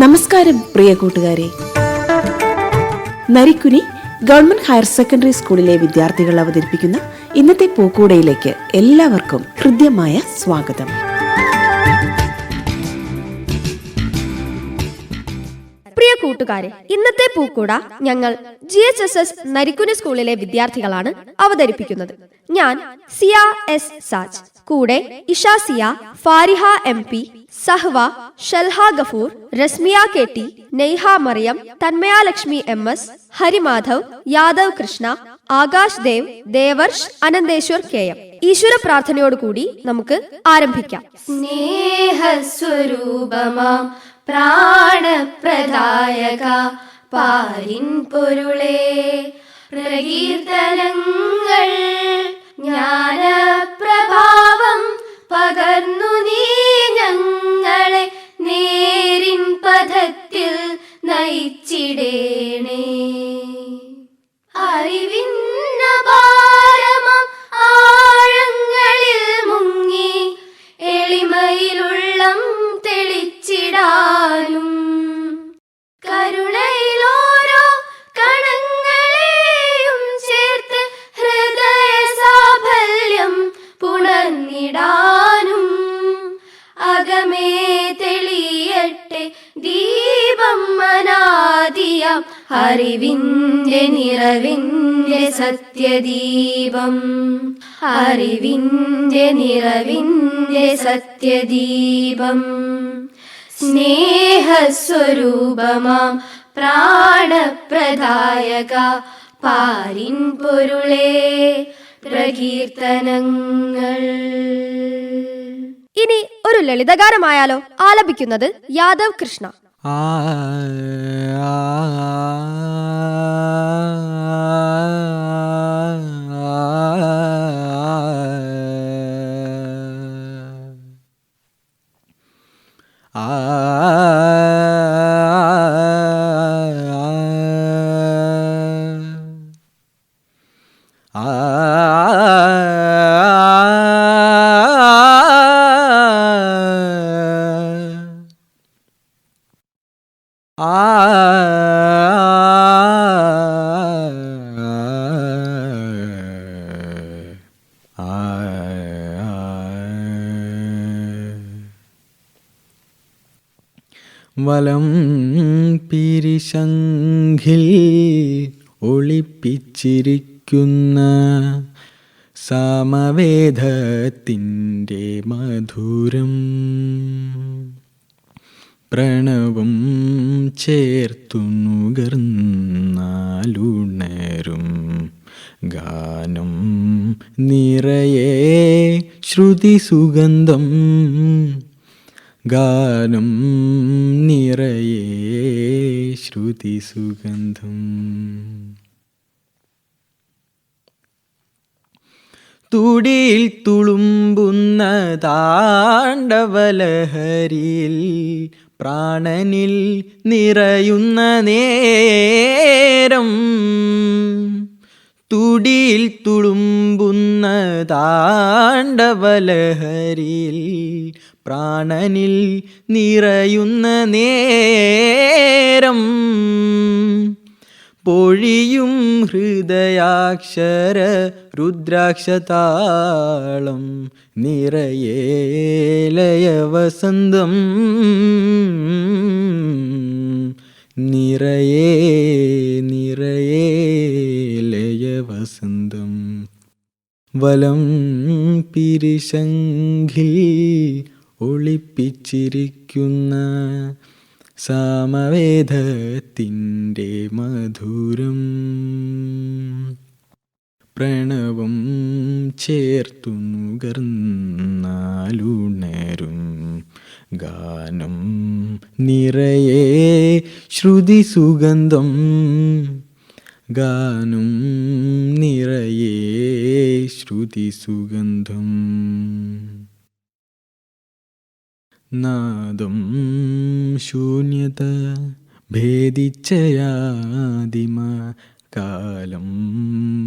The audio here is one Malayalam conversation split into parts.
നമസ്കാരം പ്രിയ കൂട്ടുകാരെ. നരിക്കുനി ഗവൺമെന്റ് ഹയർ സെക്കൻഡറി സ്കൂളിലെ വിദ്യാർത്ഥികൾ അവതരിപ്പിക്കുന്ന ഇന്നത്തെ പൂക്കൂടയിലേക്ക് എല്ലാവർക്കും ഹൃദ്യമായ സ്വാഗതം. പ്രിയ കൂട്ടുകാരെ ഇന്നത്തെ പൂക്കൂട ഞങ്ങൾ G H S S Narikkuni സ്കൂളിലെ വിദ്യാർത്ഥികളാണ് അവതരിപ്പിക്കുന്നത്. ഞാൻ സിയ എസ് സാജ് കൂടെ Isha Ziya Fariha M P Sahva Shalha Gafoor Rasmiya K T Neyha Mariyam Thanmaya Lakshmi M S Harimadhav Yadav Krishna Akash Dev Devarsh Ananteshwar K M. ഈശ്വര പ്രാർത്ഥനയോടുകൂടി നമുക്ക് ആരംഭിക്കാം. സ്നേഹസ്വരൂപമാം പ്രാണപ്രദായക പാരിൻ പൊരുളേ പ്രകീർത്തനങ്ങൾ ജ്ഞാനപ്രഭാവം പകർന്നു നീ ഞങ്ങളെ നേരിൻ പഥത്തിൽ നയിച്ചിടേണേ. അറിവിൻ ആഴങ്ങളിൽ മുങ്ങി എളിമയിലുള്ളം തെളിച്ചിടാനും കരുണയിലോരോ അറിവിന്റെ നിറവിന്റെ സത്യദീപം. അറിവിന്റെ നിറവിന്റെ സത്യദീപം. സ്നേഹസ്വരൂപമാം പ്രാണപ്രദായക പാരിൻ പൊരുളേ പ്രകീർത്തനങ്ങൾ. ഇനി ഒരു ലളിതഗാനമായാലോ ആലപിക്കുന്നത് യാദവ് കൃഷ്ണ. ആ വലം പിരിശങ്കിൽ ഒളിപ്പിച്ചിരിക്കുന്ന സമവേദത്തിന്റെ മധുരം. പ്രണവം ചേർത്തു നുകർന്നാലുണരും. ഗാനം നിറയെ ശ്രുതി സുഗന്ധം ഗാനം നിറയെ ശ്രുതി സുഗന്ധം. തുടിയിൽ തുളുമ്പുന്ന താണ്ഡവലഹരിയിൽ പ്രാണനിൽ നിറയുന്ന നേരം. തുടിയിൽ തുളുമ്പുന്ന താണ്ഡവലഹരിയിൽ പ്രാണനിൽ നിറയുന്ന നേരം പൊഴിയും ഹൃദയാക്ഷര രുദ്രാക്ഷതാളം നിറയേലയ വസന്തം നിറയേ നിറയേലയ വസന്തം വലം പിരിശങ്കിൽ ഒളിപ്പിച്ചിരിക്കുന്ന സാമവേദത്തിന്റെ മധുരം. പ്രണവം ചേർത്തു നുകർന്നാലുണരും. ഗാനം നിറയെ ശ്രുതി സുഗന്ധം. ഗാനം നിറയെ ശ്രുതി സുഗന്ധം. നാദം ശൂന്യത ഭേദിച്ചയാദിമ കാലം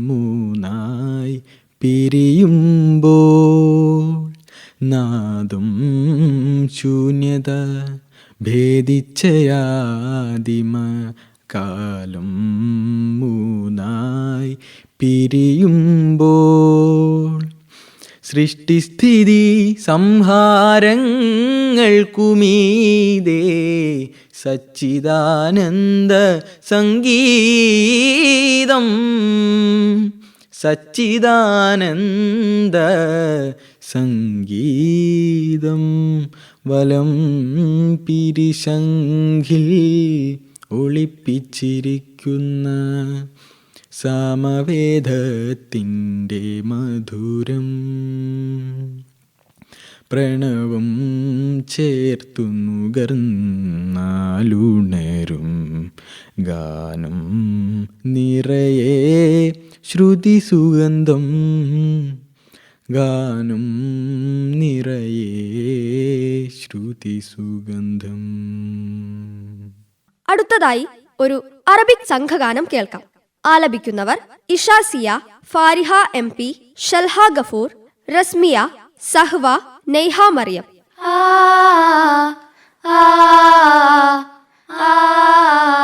മൂന്നായി പിരിയുമ്പോൾ നാദം ശൂന്യത ഭേദിച്ചയാദിമ കാലം മൂന്നായി പിരിയുമ്പോൾ സൃഷ്ടിസ്ഥിതി സംഹാരങ്ങൾക്കുമീതേ സച്ചിദാനന്ദ സംഗീതം. സച്ചിദാനന്ദ സംഗീതം വലം പിരിശങ്കിൽ ഒളിപ്പിച്ചിരിക്കുന്ന സാമവേദത്തിന്റെ മധുരം പ്രണവം ചേർത്തു നുകർന്നാലുണരും ഗാനം നിറയെ ശ്രുതി സുഗന്ധം ഗാനം നിറയെ ശ്രുതി സുഗന്ധം അടുത്തതായി ഒരു അറബിക് സംഘഗാനം കേൾക്കാം. ആലപിക്കുന്നവർ ഇഷാസിയ ഫാരിഹ എം പി ഷൽഹ ഗഫൂർ റസ്മിയ സഹ്വ നെയ്ഹ മറിയം. ആ ആ ആ.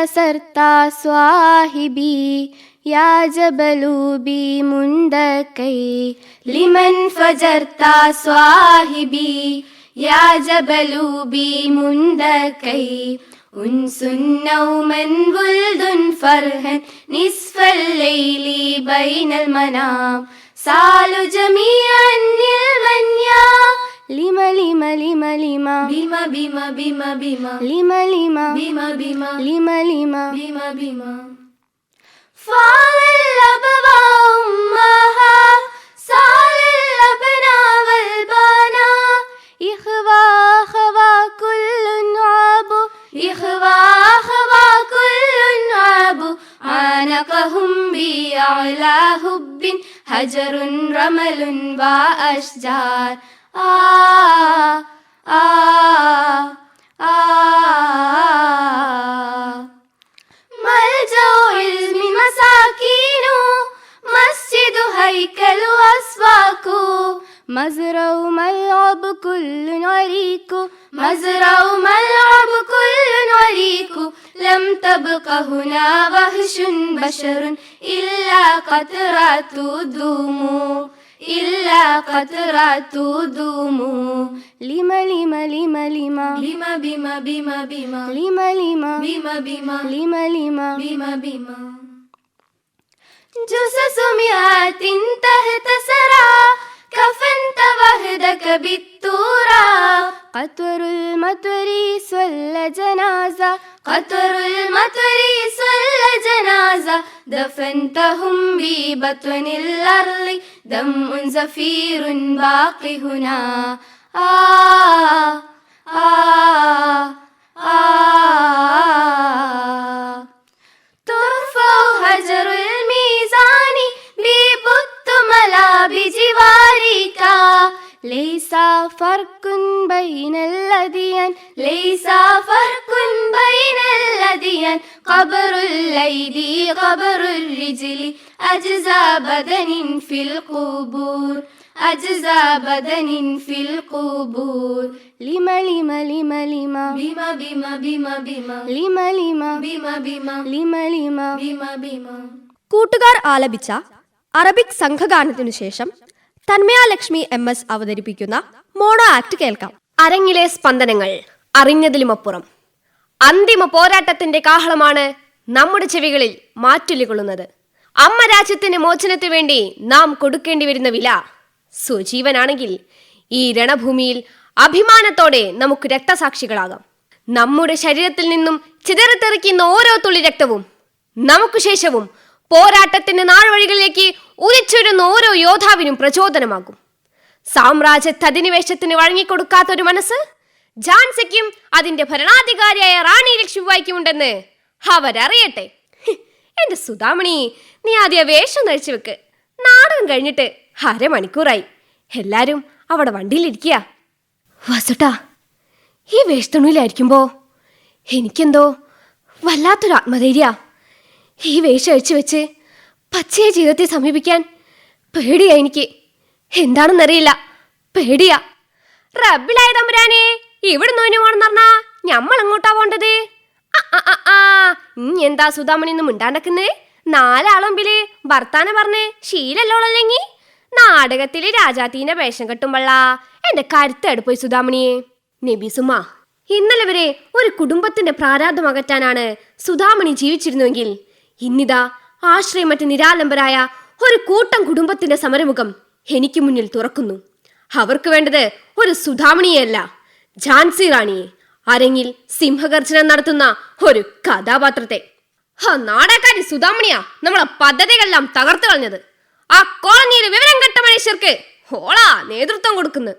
بمن كسرت صواهبي يا جبل بمندكي لمن فجرت صواهبي يا جبل بمندكي أنس نوما ولد فرها نصف الليل بين المنام سالوا جميعا المنيا لما لما لما لما بما بما بما بما لما لما بما بما لما لما بما بما الأبناء والبنا إخوة أخوة كل عاب. إخوة أخوة كل عاب. عانقهم بأعلى هب هجر رمل وأشجار آه آه آه ملجأ علم مساكين مسجد هيكل مزرع ملعب كل عريق مزرع ملعب كل عريق لم تبق هنا وحش بشر إلا قطرات دموع إلا قطرة دموع لما لما لما لما لما بما بما بما لما لما بما بما. لما لما بما بما. جسس مئات تحت سرى كفنت وحدك بالترى قطر المطر سل جنازة قطر المطر صلى جنازة دفنتهم ببطن الأرض. دم زفير باقي هنا. آه. بدن في القبور أجزاء بدن في القبور لما لما لما لما بما بما بما بما لما لما بما بما لما لما بما بما കൂട്ടുകാർ ആലപിച്ച അറബിക് സംഘഗാനത്തിനു ശേഷം തന്മയ ലക്ഷ്മി എം എസ് അവതരിപ്പിക്കുന്ന മോണോ ആക്ട് കേൾക്കാം അരങ്ങിലെ സ്പന്ദനങ്ങൾ അറിഞ്ഞതിലുമപ്പുറം അന്തിമ പോരാട്ടത്തിന്റെ കാഹളമാണ് നമ്മുടെ ചെവികളിൽ മാറ്റൊലി കൊള്ളുന്നത് അമ്മ രാജ്യത്തിന്റെ മോചനത്തിന് വേണ്ടി നാം കൊടുക്കേണ്ടി വരുന്ന വില സുജീവനാണെങ്കിൽ ഈ രണഭൂമിയിൽ അഭിമാനത്തോടെ നമുക്ക് രക്തസാക്ഷികളാകാം. നമ്മുടെ ശരീരത്തിൽ നിന്നും ചിതറിത്തെറിക്കുന്ന ഓരോ തുള്ളി രക്തവും നമുക്ക് ശേഷവും പോരാട്ടത്തിന്റെ നാൾവഴികളിലേക്ക് ഉദിച്ചുരുന്ന ഓരോ യോദ്ധാവിനും പ്രചോദനമാകും. സാമ്രാജ്യത്ത് അധിനിവേശത്തിന് വഴങ്ങിക്കൊടുക്കാത്ത ഒരു മനസ്സ് ജാൻസിക്കും അതിന്റെ ഭരണാധികാരിയായ റാണി ലക്ഷ്മിബായിക്കും ഉണ്ടെന്ന് അവരറിയട്ടെ. എന്റെ സുധാമണി നീ ആദ്യ വേഷം കഴിച്ചു വെക്ക്. നാടകം കഴിഞ്ഞിട്ട് അരമണിക്കൂറായി. എല്ലാരും അവിടെ വണ്ടിയിലിരിക്കുക വസുട്ടാ ഈ വേഷത്തുണിയിലായിരിക്കുമ്പോ എനിക്കെന്തോ വല്ലാത്തൊരു ആത്മധൈര്യ. ഈ വേഷം അഴിച്ചു വെച്ച് പച്ചയ ജീവിതത്തെ സമീപിക്കാൻ പേടിയാ എനിക്ക്. എന്താണെന്നറിയില്ല പേടിയാ. റബ്ബിലായ തമ്പുരാനെ ഇവിടെ നോയിന് പോണെന്ന് പറഞ്ഞാ ഞമ്മൾ എങ്ങോട്ടാ പോണ്ടത്? ഇഞ്ഞി എന്താ സുധാമണി ഒന്നും മിണ്ടാണ്ടക്കുന്നേ? നാലാളമ്പിൽ ഭർത്താനെ പറഞ്ഞ് ശീലല്ലോളല്ലെങ്കി? നാടകത്തിലെ രാജാത്തീന്റെ വേഷം കെട്ടുമ്പള്ള എന്റെ കരുത്തെടുപ്പോയി സുധാമണിയെ. നബിസുമ ഇന്നലെ വരെ ഒരു കുടുംബത്തിന്റെ പ്രാരാധം അകറ്റാനാണ് സുധാമണി ജീവിച്ചിരുന്നുവെങ്കിൽ ഇന്നിതാ ആശ്രയമറ്റ നിരാലംബരായ ഒരു കൂട്ടം കുടുംബത്തിന്റെ സമരമുഖം എനിക്ക് മുന്നിൽ തുറക്കുന്നു. അവർക്ക് വേണ്ടത് ഒരു സുധാമണിയല്ല ഝാൻസി റാണിയെ. അരങ്ങിൽ സിംഹഗർജനം നടത്തുന്ന ഒരു കഥാപാത്രത്തെ. ആ നാടകാരി സുധാമണിയാ നമ്മളെ പദ്ധതികളെല്ലാം തകർത്തു കളഞ്ഞത്. ആ കോളനിയിലെ വിവരം കെട്ട മനുഷ്യർക്ക് ഹോളാ നേതൃത്വം കൊടുക്കുന്നു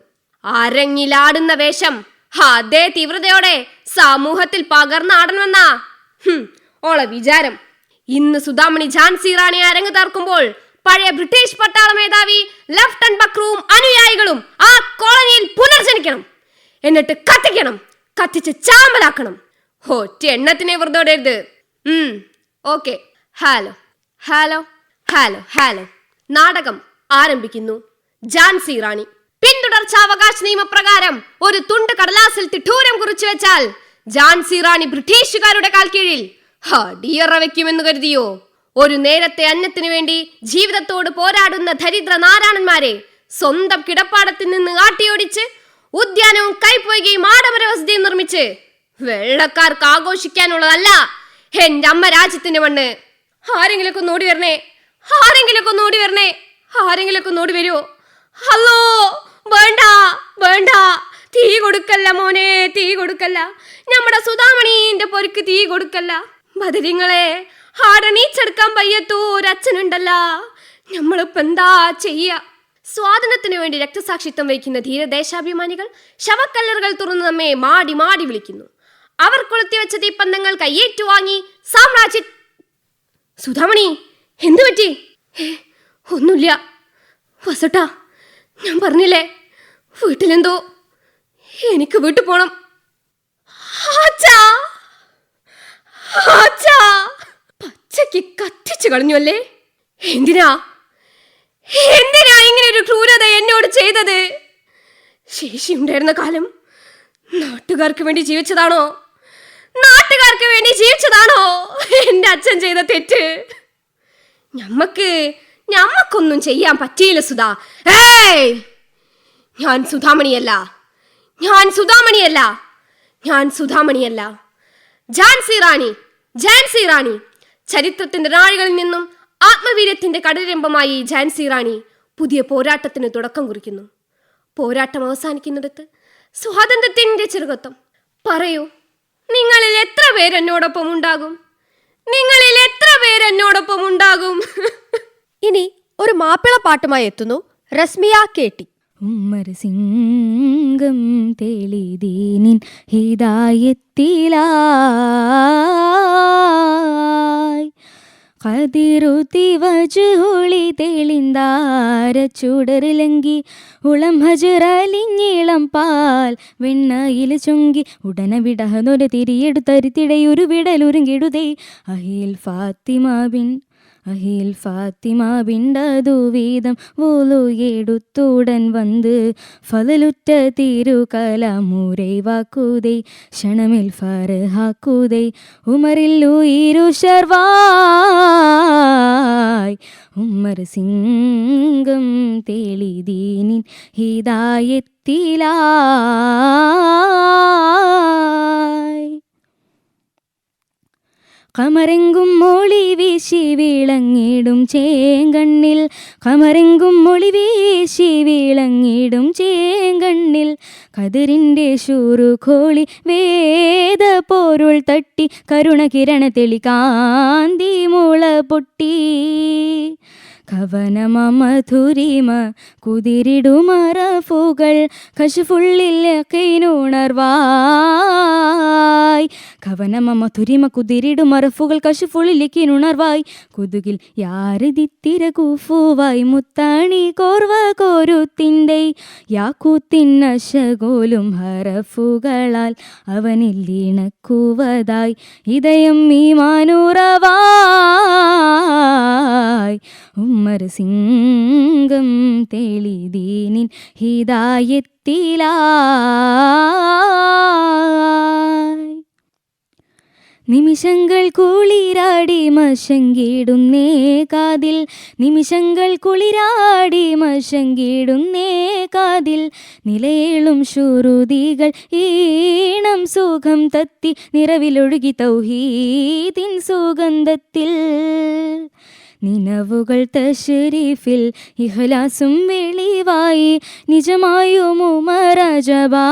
അരങ്ങിലാടുന്ന വേഷം അതേ തീവ്രതയോടെ സമൂഹത്തിൽ പകർന്നാടണമെന്നാ ഓളെ വിചാരം. ഇന്ന് സുധാമണി ഝാൻസി റാണി അരങ്ങ് തർക്കുമ്പോൾ പഴയ ബ്രിട്ടീഷ് പട്ടാള മേധാവി ലഫ്റ്റനന്റ് ബക്രുവും അനുയായികളും ആ കോളനിയിൽ പുനർജനിക്കണം. എന്നിട്ട് കത്തിക്കണം. കത്തിച്ച് ചാമ്പലാക്കണം ഒറ്റ എണ്ണത്തിനെ വെറുതെ ഉം okay. Hello hello hello hello. നാടകം ആരംഭിക്കുന്നു. ജാൻസി റാണി. പിന്തുടർച്ചാവകാശ നിയമപ്രകാരം ഒരു തുണ്ട് കടലാസിൽ തിട്ടൂരം കുറിച്ചു വെച്ചാൽ ജാൻസി റാണി ബ്രിട്ടീഷുകാരുടെ കാൽ കീഴിൽ അടിയറ വെക്കുമെന്ന് കരുതിയോ? ഒരു നേരത്തെ അന്നത്തിനു വേണ്ടി ജീവിതത്തോട് പോരാടുന്ന ദരിദ്ര നാരായണന്മാരെ സ്വന്തം കിടപ്പാടത്തിൽ നിന്ന് ആട്ടിയോടിച്ച് ഉദ്യാനവും കൈപ്പൊയ്കയും ആഡംബര വസതിയും നിർമ്മിച്ച് വെള്ളക്കാർക്ക് ആഘോഷിക്കാനുള്ളതല്ല എന്റെ അമ്മ രാജ്യത്തിന്റെ മണ്ണ്. ആരെങ്കിലൊക്കെ ഒന്ന് ഓടി വരണേ? ആരെങ്കിലൊക്കെ ഒന്ന് ഓടി വരണേ? ആരെങ്കിലൊക്കെ ഒന്ന് ഓടി വരുമോ ഹലോ വേണ്ട വേണ്ട. തീ കൊടുക്കല്ല മോനെ തീ കൊടുക്കല്ല. നമ്മുടെ സുധാമണീന്റെ പൊരിക്ക് തീ കൊടുക്കല്ല. ബദരിങ്ങളെ ആടണീച്ചെടുക്കാൻ പയ്യത്തൂ ഒരച്ഛനുണ്ടല്ല നമ്മളിപ്പോ എന്താ ചെയ്യ? സ്വാതന്ത്ര്യത്തിനു വേണ്ടി രക്തസാക്ഷിത്വം വഹിക്കുന്ന ധീരദേശാഭിമാനികൾ ശവക്കല്ലറുകൾ തുറന്ന് നമ്മെ മാടി മാടി വിളിക്കുന്നു. അവർ കൊളുത്തി വെച്ച തീപ്പന്തങ്ങൾ കയ്യേറ്റുവാങ്ങി സാമ്രാജ്യ സുധാമണി എന്തു പറ്റി? ഒന്നുമില്ല. വസട്ടാ ഞാൻ പറഞ്ഞില്ലേ വീട്ടിലെന്തോ എനിക്ക് വീട്ടിൽ പോണം. പച്ചക്ക് കത്തിച്ചു കളഞ്ഞു അല്ലേ? എന്തിനാ? എന്തിനാ ഇങ്ങനെ ഒരു ക്രൂരത എന്നോട് ചെയ്തത്? ശേഷിയുണ്ടായിരുന്ന കാലം നാട്ടുകാർക്ക് വേണ്ടി ജീവിച്ചതാണോ? നാട്ടുകാർക്ക് വേണ്ടി ജീവിച്ചതാണോ? എന്റെ അച്ഛൻ ചെയ്ത തെറ്റ്. ഞമ്മക്ക് ഞമ്മക്കൊന്നും ചെയ്യാൻ പറ്റിയില്ല സുധാ. ഏയ്! ഞാൻ സുധാമണിയല്ല. ഞാൻ സുധാമണിയല്ല. ഞാൻ സുധാമണിയല്ല. ജാൻസി റാണി ജാൻസി റാണി. ചരിത്രത്തിന്റെ നാഴികളിൽ നിന്നും ആത്മവീര്യത്തിന്റെ കടരംഭമായി ഝാൻസി റാണി പുതിയ പോരാട്ടത്തിന് തുടക്കം കുറിക്കുന്നു. പോരാട്ടം അവസാനിക്കുന്നിടത്ത് സ്വാതന്ത്ര്യത്തിന്റെ ചെറുകത്വം. പറയൂ നിങ്ങളിൽ എത്ര പേരെന്നോടൊപ്പം ഉണ്ടാകും? നിങ്ങളിൽ എത്ര പേരെന്നോടൊപ്പം ഉണ്ടാകും? ഇനി ഒരു മാപ്പിള പാട്ടുമായി എത്തുന്നു റസ്മിയ കേട്ടി ഉമ്മര സിംഗം തെളിതീനിൻ ഹിതായത്തിലായി കതിരുതി വജുളി തെളിന്താര ചുടരിലങ്കി ഉളം ഹജുറലിഞ്ഞിളം പാൽ വെണ്ണയിൽ ചുങ്കി ഉടനെ വിടഹനൊരു തിരിയെടുത്തരുത്തിടയൊരു വിടലുരുങ്കിടുതേ അഹിൽ ഫാത്തിമ അഹിൽ ഫാത്തിമ பிண்டது வீதம் ஓலு எடுத்துடன் வந்து ഫലലുറ്റ തിരുകല മുരൈവാക്കുതൈ ക്ഷണമിൽ ഉമറിൽ ഉമറില്ലു ഇരുഷർവായ് ഉമ്മർ സിംഗം തെളിദീനിൻ ഹിതായത്തിലാ കമരെങ്കും മൊളി വീശി വിളങ്ങിടും ചേങ്കണ്ണിൽ. കമരെങ്കും മൊളി വീശി വിളങ്ങിടും ചേങ്കണ്ണിൽ. കതിരിന്റെ ഷൂറു കോളി വേദ പോരുൾ തട്ടി. കരുണകിരണ തെളി കാന്തി മുള പൊട്ടി. കവനമ മധുരിമ കുതിരിടുമറഫുകൾ കശുഫുള്ളിൽ കൈനുണർവായ് കവനമ മധുരിമ ഉണർവായി. കൊതുകിൽ യാറ് യാരതിത്തിര കൂഫുവായി മുത്താണി കോർവ കോരുത്തിന്റെ യാക്കൂത്തിന്നശകോലും ഹറഫുകളാൽ അവനിൽ ഇണക്കുവതായി. ഇതയം ഈ മാനൂറവായ്. ഉമ്മർ സിംഗം തെളിദീനിൻ ഹിതായത്തിലായി. നിമിഷങ്ങൾ കുളിരാടി മശങ്കിടുന്നേ കാതിൽ. നിമിഷങ്ങൾ കുളിരാടി മശങ്കിടുന്നേ കാതിൽ. നിലയേളും ശുരുതികൾ ഈണം സുഖം തത്തി. നിറവിലൊഴുകി തൗഹീതിൻ സുഗന്ധത്തിൽ. നിലവുകൾ തശരീഫിൽ ഇഹ്ലാസും വെളിവായി. നിജമായും ഉമറജബായ്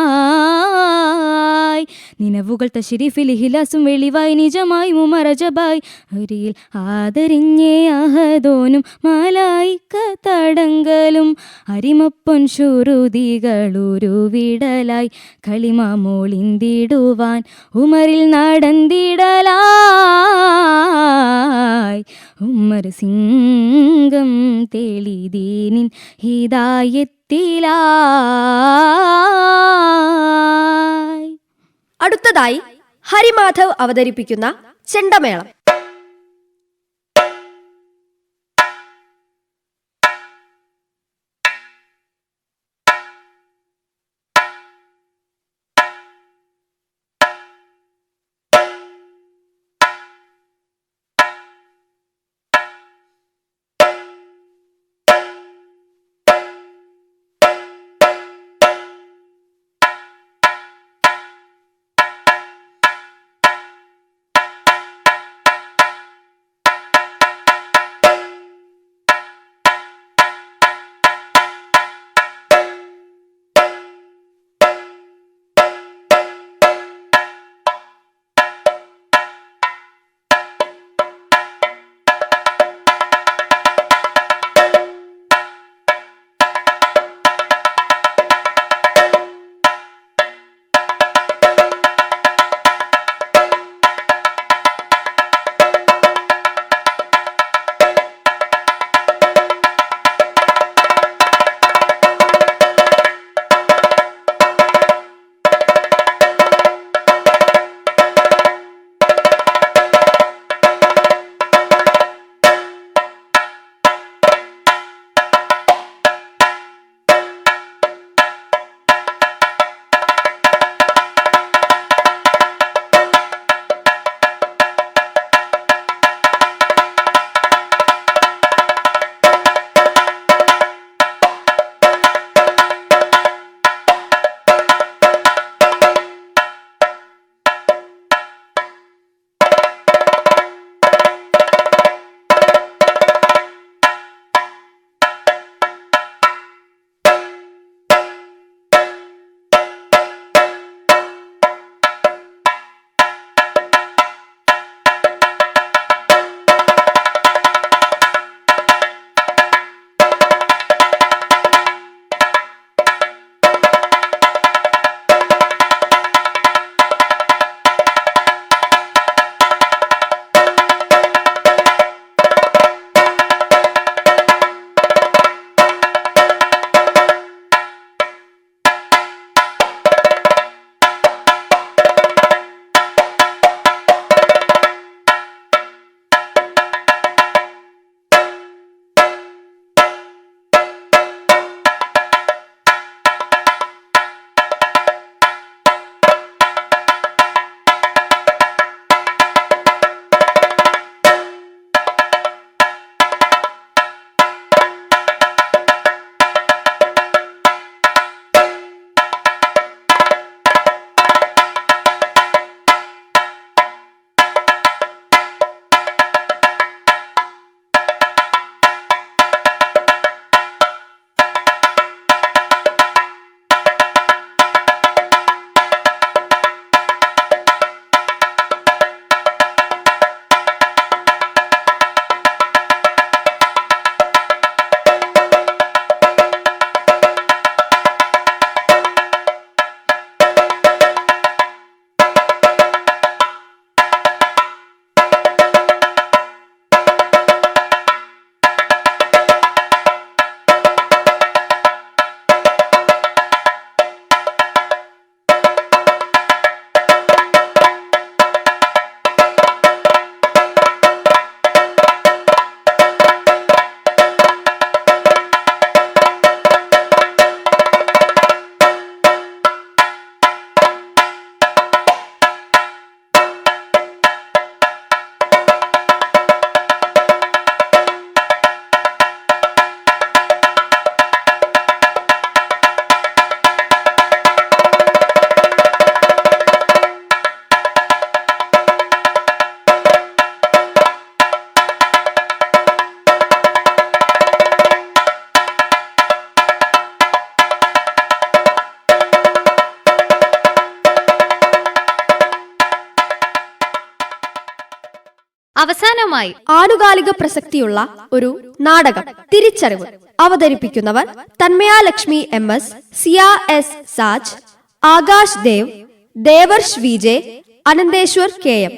നിലവുകൾ തശരീഫിൽ ഇഹ്ലാസും വെളിവായി. നിജമായി ഉമറജബായ് ഹരിയിൽ ആദരിഞ്ഞേ അഹദോനും മാലായിക്ക തടങ്കലും അരിമപ്പൊൻ ശുരുതികളൊരു വിടലായി കളിമ മോളിന്തിടുവാൻ ഉമറിൽ നടന്നിടലായി ഉമ്മർ സിംഗം തെളിദീനിൻ ഹിതായത്തിലായി. അടുത്തതായി ഹരിമാധവ് അവതരിപ്പിക്കുന്ന ചെണ്ടമേളം. ആനുകാലിക പ്രസക്തിയുള്ള ഒരു നാടകം തിരിച്ചറിവ് അവതരിപ്പിക്കുന്നവർ Thanmaya Lakshmi M S Ziya S Saj Akash Dev Devarsh V J Ananteshwar K M.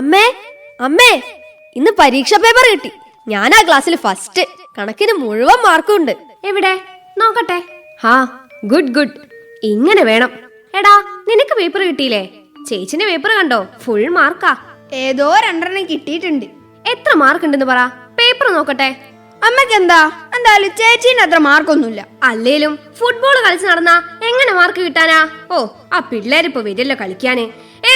അമ്മേ അമ്മേ ഇന്ന് പരീക്ഷ പേപ്പർ കിട്ടി. ഞാൻ ആ ക്ലാസ്സിൽ ഫസ്റ്റ്. കണക്കിന് മുഴുവൻ മാർക്കും ഉണ്ട് എവിടെ? നോക്കട്ടെ. ഹാ ഗുഡ് ഗുഡ്. ഇങ്ങനെ വേണം. എടാ നിനക്ക് പേപ്പർ കിട്ടിയില്ലേ? ചേച്ചിന്റെ പേപ്പർ കണ്ടോ? ഫുൾ മാർക്കാ ഏതോ രണ്ടെണ്ണം കിട്ടിയിട്ടുണ്ട്. എത്ര മാർക്ക് ഉണ്ടെന്ന് പറ. പേപ്പർ നോക്കട്ടെ. അമ്മയ്ക്ക് എന്താ എന്തായാലും ചേച്ചീന്റെ അത്ര മാർക്കൊന്നുമില്ല അല്ലേലും ഫുട്ബോൾ കളിച്ച് നടന്നാ എങ്ങനെ മാർക്ക് കിട്ടാനാ? ഓ ആ പിള്ളേരിപ്പോ വരില്ലോ കളിക്കാന്.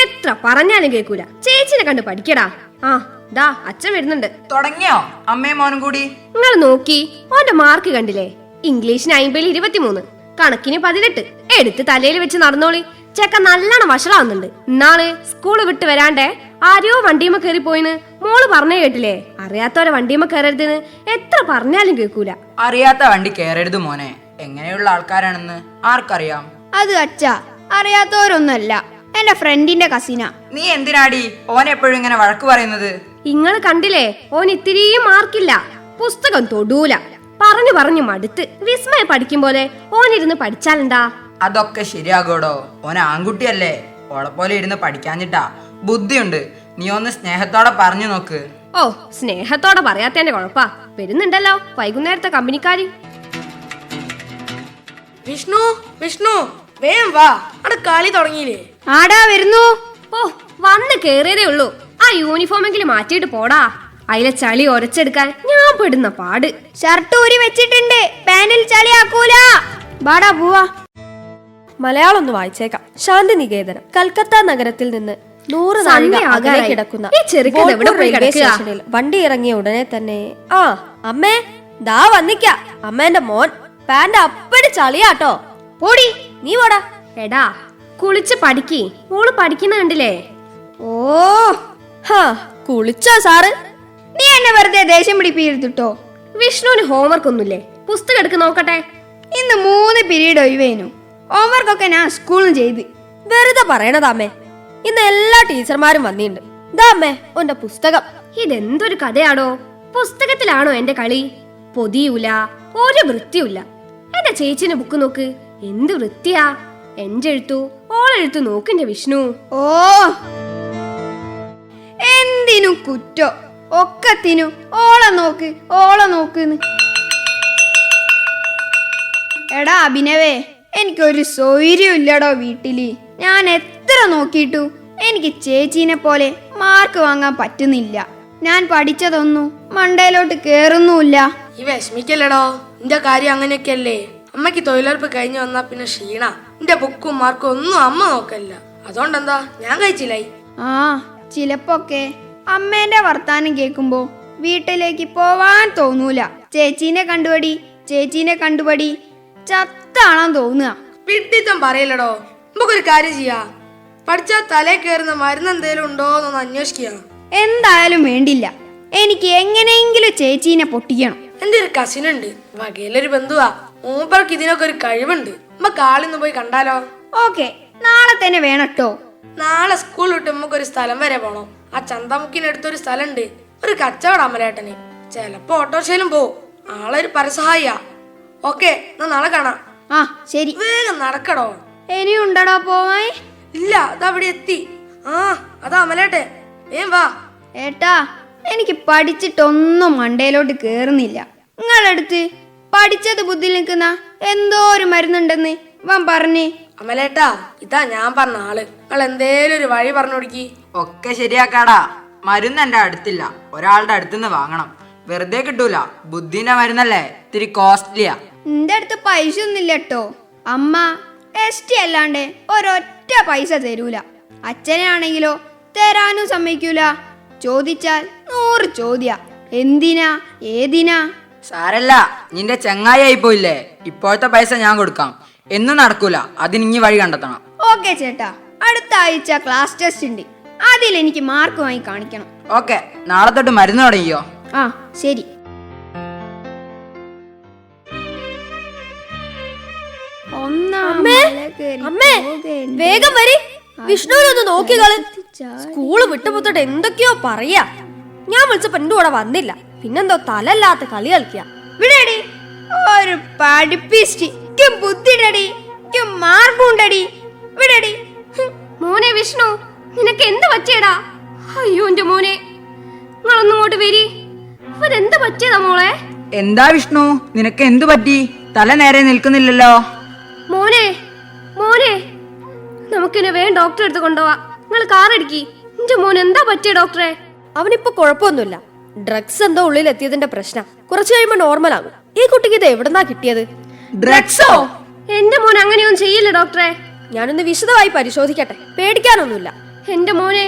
എത്ര പറഞ്ഞാലും കേൾക്കൂല ചേച്ചിനെ കണ്ട് പഠിക്കടാ. ആ ദാ അച്ഛൻ വരുന്നുണ്ട്. തുടങ്ങിയോ? അമ്മയും മോനും കൂടി? നിങ്ങൾ നോക്കി ഓന്റെ മാർക്ക് കണ്ടില്ലേ? ഇംഗ്ലീഷിന് അയിമ്പേൽ ഇരുപത്തിമൂന്ന് കണക്കിന് പതിനെട്ട്. എടുത്ത് തലയിൽ വെച്ച് നടന്നോളി. ചെക്ക നല്ലോണം വഷളാവുന്നുണ്ട്. ഇന്നാൾ സ്കൂൾ വിട്ട് വരാണ്ടേ ആരോ വണ്ടിയമ്മ കയറി പോയിന്ന് മോൾ പറഞ്ഞേ കേട്ടില്ലേ? അറിയാത്തവരെ വണ്ടിയമ്മ കയറരുതെന്ന് എത്ര പറഞ്ഞാലും കേൾക്കൂല അറിയാത്ത വണ്ടി കയറരുത് മോനെ. എങ്ങനെയുള്ള ആൾക്കാരാണെന്ന് ആർക്കറിയാം? അത് അച്ഛ അറിയാത്തവരൊന്നല്ല എന്റെ ഫ്രണ്ടിന്റെ കസിന നീ എന്തിനാടി ഓൻ എപ്പോഴും ഇങ്ങനെ വഴക്ക് പറയുന്നത്? നിങ്ങൾ കണ്ടില്ലേ ഓൻ ഇത്തിരിയും മാർക്കില്ല. പുസ്തകം തൊടൂല. പറഞ്ഞു പറഞ്ഞു മടുത്ത്. വിസ്മയ പഠിക്കും പോലെ ഓനിരുന്ന് പഠിച്ചാലെന്താ? അതൊക്കെ ശരിയാകോടോ ഓൻ ആൺകുട്ടിയല്ലേ. ഓളെപ്പോലെ പോലെ ഇരുന്ന് പഠിക്കാഞ്ഞിട്ടാ. ബുദ്ധിയുണ്ട്. നീ ഒന്ന് സ്നേഹത്തോടെ പറഞ്ഞു നോക്ക്. ഓ സ്നേഹത്തോടെ പറയാത്തതിന്റെ കുഴപ്പാ. വരുന്നുണ്ടല്ലോ വൈകുന്നേരത്തെ കമ്പനിക്കാര്. വിഷ്ണു വിഷ്ണു വേഗം വാ. അട കളി തുടങ്ങിയില്ലേ? ആടാ വരുന്നു. ഓ വന്ന് കേറിയതേ ഉള്ളൂ. ആ യൂണിഫോമെങ്കിലും മാറ്റിയിട്ട് പോടാ. അതിലെ ചളി ഒരച്ചെടുക്കാൻ ഞാൻ പെടുന്ന പാട്. ഷർട്ട് ഊരി വെച്ചിട്ടുണ്ട്. പാനിൽ ചളിയാക്കൂല ബാടാ പോവാ. മലയാളം ഒന്ന് വായിച്ചേക്കാം. ശാന്തിനികേതനം കൽക്കത്ത നഗരത്തിൽ നിന്ന് നൂറ് നാഴിക അകലെ കിടക്കുന്ന റെയിൽവേ സ്റ്റേഷനിൽ വണ്ടി ഇറങ്ങിയ ഉടനെ തന്നെ ആ അമ്മേ ദാ വന്നിക്ക. അമ്മേന്റെ മോൻ പാന്റ് അപ്പടി ചളിയാട്ടോ. പോടി നീ പോടാ എടാ കുളിച്ച് പഠിക്കി. മോൾ പഠിക്കുന്ന കണ്ടില്ലേ? ഓ ഹാ കുളിച്ചോ സാറ്. നീ എന്നെ വെറുതെ ദേഷ്യം പിടിപ്പിരുത്തിട്ടോ വിഷ്ണുവിന് ഹോംവർക്ക് ഒന്നുമില്ലേ? പുസ്തകം എടുക്ക് നോക്കട്ടെ. ഇന്ന് മൂന്ന് പീരീഡ് ഒഴിവേനു. ഹോംവർക്കൊക്കെ ഞാൻ സ്കൂളിൽ ചെയ്ത്. വെറുതെ പറയണതാമേ ഇന്ന് എല്ലാ ടീച്ചർമാരും വന്നിട്ടുണ്ട്. അമ്മേ ഉന്റെ പുസ്തകം. ഇതെന്തൊരു കഥയാണോ പുസ്തകത്തിലാണോ എന്റെ കളി? പൊതിയൂല ഒരു വൃത്തിയുമില്ല. എന്റെ ചേച്ചിന്റെ ബുക്ക് നോക്ക്. എന്ത് വൃത്തിയാ? എന്റെ എഴുത്തു ഓളെഴുത്തു നോക്കിന്റെ വിഷ്ണു. ഓ. എന്തിനു കുറ്റോ? ഒക്കത്തിനു ഓളെ നോക്ക് ഓളെ നോക്കുന്ന് എടാ അഭിനവേ എനിക്കൊരു സൗകര്യം ഇല്ലടോ വീട്ടിൽ. ഞാൻ എത്ര നോക്കിയിട്ടു എനിക്ക് ചേച്ചീനെ പോലെ മാർക്ക് വാങ്ങാൻ പറ്റുന്നില്ല. ഞാൻ പഠിച്ചതൊന്നും മണ്ടയിലോട്ട് കേറുന്നുമില്ല. ഈ വിഷമിക്കല്ലടോ. നിന്റെ കാര്യം അങ്ങനെയൊക്കെയല്ലേ. അമ്മയ്ക്ക് തൊഴിലുറപ്പ് കഴിഞ്ഞു വന്നാ പിന്നെ ക്ഷീണ. നിന്റെ ബുക്കും മാർക്കും ഒന്നും അമ്മ നോക്കല്ല അതുകൊണ്ടെന്താ? ഞാൻ കഴിച്ചില്ലായി. ആ ചിലപ്പോക്കെ അമ്മേന്റെ വർത്താനം കേൾക്കുമ്പോ വീട്ടിലേക്ക് പോവാൻ തോന്നൂല. ചേച്ചീനെ കണ്ടുപടി ചേച്ചീനെ കണ്ടുപടി. ചത്താണാൻ തോന്നുക. പിട്ടിത്തം പറയില്ലടോ. നമുക്കൊരു കാര്യം ചെയ്യാ. പഠിച്ച തലേ കയറുന്ന മരുന്ന് എന്തേലും ഉണ്ടോ എന്നൊന്ന് അന്വേഷിക്കുക. എന്തായാലും വേണ്ടില്ല. എനിക്ക് എങ്ങനെയെങ്കിലും ചേച്ചീനെ പൊട്ടിക്കണം. എന്റെ ഒരു കസിൻ ഉണ്ട്. വകയിലൊരു ബന്ധുവാ. മൂപ്പർക്ക് ഇതിനൊക്കെ ഒരു കഴിവുണ്ട്. നമുക്ക് ആളിന്ന് പോയി കണ്ടാലോ? ഓക്കെ. നാളെ തന്നെ വേണട്ടോ. നാളെ സ്കൂൾ വിട്ട് നമുക്ക് ഒരു സ്ഥലം വരെ പോണം. ആ ചന്തമുക്കിനടുത്തൊരു സ്ഥലമുണ്ട്. ഒരു കച്ചവടം അമലേട്ടന്. ചെലപ്പോ ഓട്ടോറിക്ഷയിലും പോവും. ആളൊരു പരസഹായിയാ. ഓക്കെ എന്നാ നാളെ കാണാം. ആ ശരി. വേഗം നടക്കടോ. ഇനി ഉണ്ടടാ പോവായി ഇല്ല അതവിടെ എത്തി. ആ അതാ അമലേട്ടെ ഏം വാ. ഏട്ടാ എനിക്ക് പഠിച്ചിട്ടൊന്നും മണ്ടയിലോട്ട് കേറുന്നില്ല. നിങ്ങളടുത്ത് പഠിച്ചത് ബുദ്ധി നിൽക്കുന്ന എന്തോ ഒരു മരുന്നുണ്ടെന്ന് വൻ പറഞ്ഞേ. അമലേട്ടാ ഇതാ ഞാൻ പറഞ്ഞ ആൾ. നിങ്ങൾ എന്തേലും ഒരു വഴി പറഞ്ഞു കൊടുക്കി. ഒക്കെ ശരിയാക്കാടാ. മരുന്ന് എന്റെ അടുത്തില്ല. ഒരാളുടെ അടുത്തുനിന്ന് വാങ്ങണം. വെറുതെ കിട്ടൂല. ബുദ്ധിന്റെ മരുന്നല്ലേ? ഇത്തിരി കോസ്റ്റ്ലിയാ നിന്റെ അടുത്ത് പൈസ ഒന്നുമില്ല കേട്ടോ അമ്മ എസ് ടി അല്ലാണ്ട് ഒരൊറ്റ പൈസ തരൂല. അച്ഛനെ ആണെങ്കിലോ തരാനും സമ്മതിക്കൂല. ചോദിച്ചാൽ നൂറ് ചോദ്യ. എന്തിനാ? ഏതിനാ? സാരല്ല നിന്റെ ചങ്ങായി ആയി പോയില്ലേ. ഇപ്പോഴത്തെ പൈസ ഞാൻ കൊടുക്കാം. എന്നും നടക്കൂല. അതിന് ഇനി വഴി കണ്ടെത്തണം. ഓക്കെ ചേട്ടാ. അടുത്ത ആഴ്ച ക്ലാസ് ടെസ്റ്റ് ഉണ്ട്. അതിൽ എനിക്ക് മാർക്ക് വാങ്ങി കാണിക്കണം. ഓക്കെ നാളെ തൊട്ട് മരുന്ന് തുടങ്ങിയോ ആ ശരി. അമ്മേ, അമ്മേ വേഗം വരി. വിഷ്ണുവിനൊന്ന് നോക്കികൾ സ്കൂൾ വിട്ടുപുത്തിട്ട് എന്തൊക്കെയോ പറയാ. ഞാൻ വിളിച്ചപ്പോ എന്റെ കൂടെ വന്നില്ല. പിന്നെന്തോ തലല്ലാത്ത കളി കളിക്കുക വിടടി. ഒരു പഠിപ്പിസ്റ്റി ബുദ്ധിടടി മാർക്കുണ്ടടി വിടടി. മോനെ വിഷ്ണു നിനക്ക് എന്ത് പറ്റിയടാ? അയ്യോ എന്റെ മോനെ. നിങ്ങളൊന്നിങ്ങോട്ട് വരി. ഇവരെന്ത് പറ്റിയതാ മോളെ? എന്താ വിഷ്ണു നിനക്ക് എന്തു പറ്റി? തല നേരെ നിൽക്കുന്നില്ലല്ലോ. നമുക്കിനെ വേഗം ഡോക്ടറെ അടുത്ത് കൊണ്ടുപോവാ. നിങ്ങൾ കാറടിക്കി എന്റെ മോൻ എന്താ പറ്റിയ ഡോക്ടറെ അവനിപ്പോ കുഴപ്പമൊന്നുമില്ല. ഡ്രഗ്സ് എന്തോ ഉള്ളിൽ എത്തിയതിന്റെ പ്രശ്നം. കുറച്ചു കഴിയുമ്പോ നോർമൽ ആകും. ഈ കുട്ടിക്ക് ഇത് എവിടെന്നാ കിട്ടിയത്? ഡ്രഗ്സോ എന്റെ മോൻ അങ്ങനെയൊന്നും ചെയ്യില്ല ഡോക്ടറെ ഞാനൊന്ന് വിശദമായി പരിശോധിക്കട്ടെ. പേടിക്കാനൊന്നുമില്ല. എന്റെ മോനെ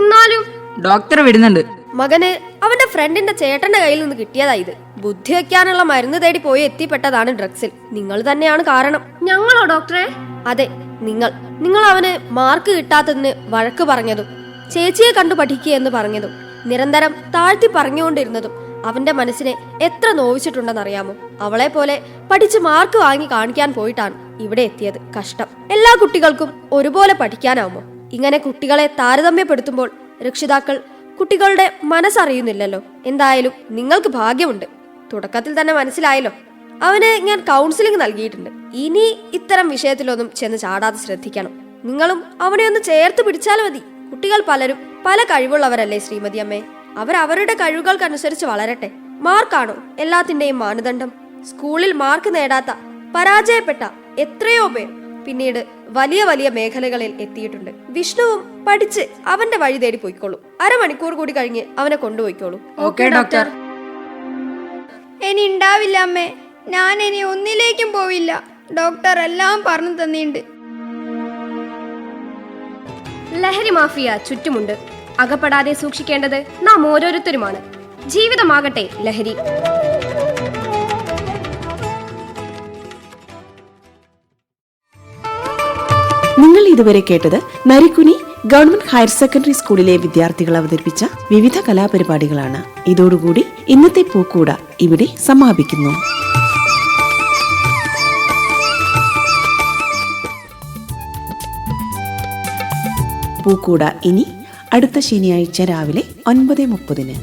എന്നാലും ഡോക്ടറെ വിടുന്നുണ്ട്. മകന് അവന്റെ ഫ്രണ്ടിന്റെ ചേട്ടന്റെ കയ്യിൽ നിന്ന് കിട്ടിയതാ ഇത്. ബുദ്ധി വെക്കാനുള്ള മരുന്ന് തേടി പോയി എത്തിപ്പെട്ടതാണ് ഡ്രഗ്സിൽ നിങ്ങൾ തന്നെയാണ് കാരണം. ഞങ്ങളോ ഡോക്ടറെ അതെ നിങ്ങൾ നിങ്ങൾ അവന് മാർക്ക് കിട്ടാത്തതിന് വഴക്ക് പറഞ്ഞതും ചേച്ചിയെ കണ്ടു പഠിക്കുക എന്ന് പറഞ്ഞതും നിരന്തരം താഴ്ത്തി പറഞ്ഞുകൊണ്ടിരുന്നതും അവന്റെ മനസ്സിനെ എത്ര നോവിച്ചിട്ടുണ്ടെന്നറിയാമോ? അവളെ പോലെ പഠിച്ച് മാർക്ക് വാങ്ങി കാണിക്കാൻ പോയിട്ടാണ് ഇവിടെ എത്തിയത് കഷ്ടം. എല്ലാ കുട്ടികൾക്കും ഒരുപോലെ പഠിക്കാനാവുമോ? ഇങ്ങനെ കുട്ടികളെ താരതമ്യപ്പെടുത്തുമ്പോൾ രക്ഷിതാക്കൾ കുട്ടികളുടെ മനസ്സറിയുന്നില്ലല്ലോ. എന്തായാലും നിങ്ങൾക്ക് ഭാഗ്യമുണ്ട്. തുടക്കത്തിൽ തന്നെ മനസ്സിലായല്ലോ. അവന് ഞാൻ കൗൺസിലിംഗ് നൽകിയിട്ടുണ്ട്. ഇനി ഇത്തരം വിഷയത്തിലൊന്നും ചെന്ന് ചാടാതെ ശ്രദ്ധിക്കണം. നിങ്ങളും അവനെ ഒന്ന് ചേർത്ത് പിടിച്ചാൽ മതി. കുട്ടികൾ പലരും പല കഴിവുള്ളവരല്ലേ ശ്രീമതി അമ്മേ? അവർ അവരുടെ കഴിവുകൾക്കനുസരിച്ച് വളരട്ടെ. മാർക്കാണോ എല്ലാത്തിന്റെയും മാനദണ്ഡം. സ്കൂളിൽ മാർക്ക് നേടാത്ത പരാജയപ്പെട്ട എത്രയോ പേർ പിന്നീട് വലിയ വലിയ മേഖലകളിൽ എത്തിയിട്ടുണ്ട്. വിഷ്ണുവും പഠിച്ച് അവന്റെ വഴി തേടി പോയിക്കോളൂ. അരമണിക്കൂർ കൂടി കഴിഞ്ഞ് അവനെ കൊണ്ടുപോയിക്കോളൂ. ഓക്കെ ഡോക്ടർ ഇനി ഉണ്ടാവില്ല അമ്മേ. ഞാൻ ഇനി ഒന്നിലേക്കും പോവില്ല. ഡോക്ടർ എല്ലാം പറഞ്ഞു തന്നിട്ടുണ്ട്. ലഹരി മാഫിയ ചുറ്റുമുണ്ട്. അകപ്പെടാതെ സൂക്ഷിക്കേണ്ടത് നാം ഓരോരുത്തരുമാണ്. ജീവിതമാകട്ടെ ലഹരി. നിങ്ങൾ ഇതുവരെ കേട്ടത് നരിക്കുനി ഗവൺമെന്റ് ഹയർ സെക്കൻഡറി സ്കൂളിലെ വിദ്യാർത്ഥികൾ അവതരിപ്പിച്ച വിവിധ കലാപരിപാടികളാണ്. ഇതോടുകൂടി ഇന്നത്തെ പൂക്കൂട ഇവിടെ സമാപിക്കുന്നു. പൂക്കൂട ഇനി അടുത്ത ശനിയാഴ്ച രാവിലെ ഒൻപത് മുപ്പതിന്.